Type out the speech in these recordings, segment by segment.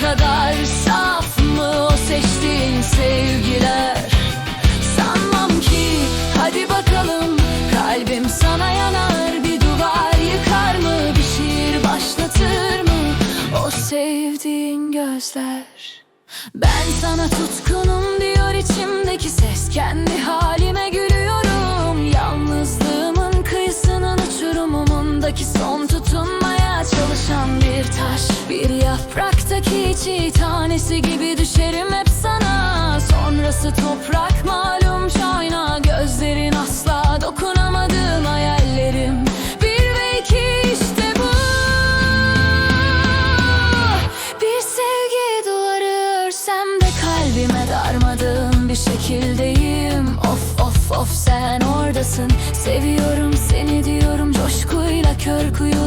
kadar saf mı o seçtiğin sevgiler? Sanmam ki hadi bakalım Kalbim sana yanar Bir duvar yıkar mı Bir şiir başlatır mı O sevdiğin gözler? Ben sana tutkunum diyor içimdeki ses Kendi halime taş Bir yapraktaki çiğ tanesi gibi düşerim hep sana. Sonrası toprak malum şayna Gözlerin asla dokunamadığım hayallerim. Bir ve iki işte bu. Bir sevgi duvarı örsem de kalbime darmadığım bir şekildeyim. Of of of sen oradasın. Seviyorum seni diyorum coşkuyla kör kuyularıma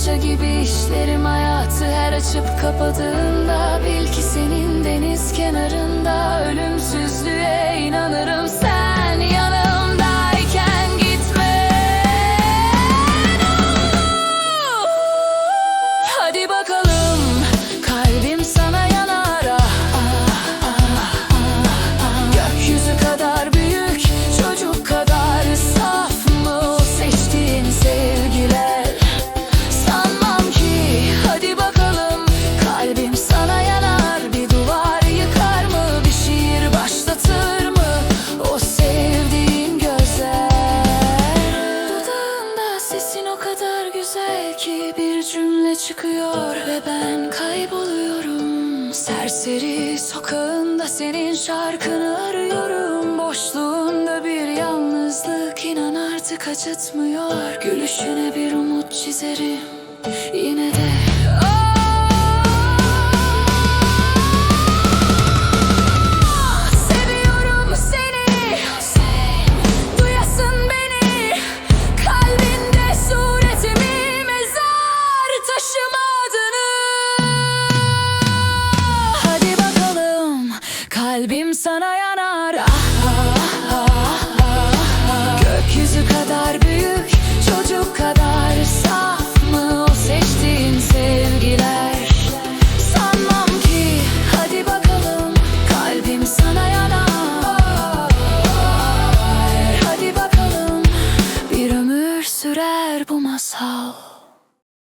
Fırça gibi işlerim hayatı her açıp kapadığında Bil ki senin deniz kenarında Ölümsüzlüğe inanırım çıkıyor ve ben kayboluyorum. Serseri sokağında senin şarkını arıyorum. Boşluğunda bir yalnızlık inan artık acıtmıyor. Gülüşüne bir umut çizerim. Yine de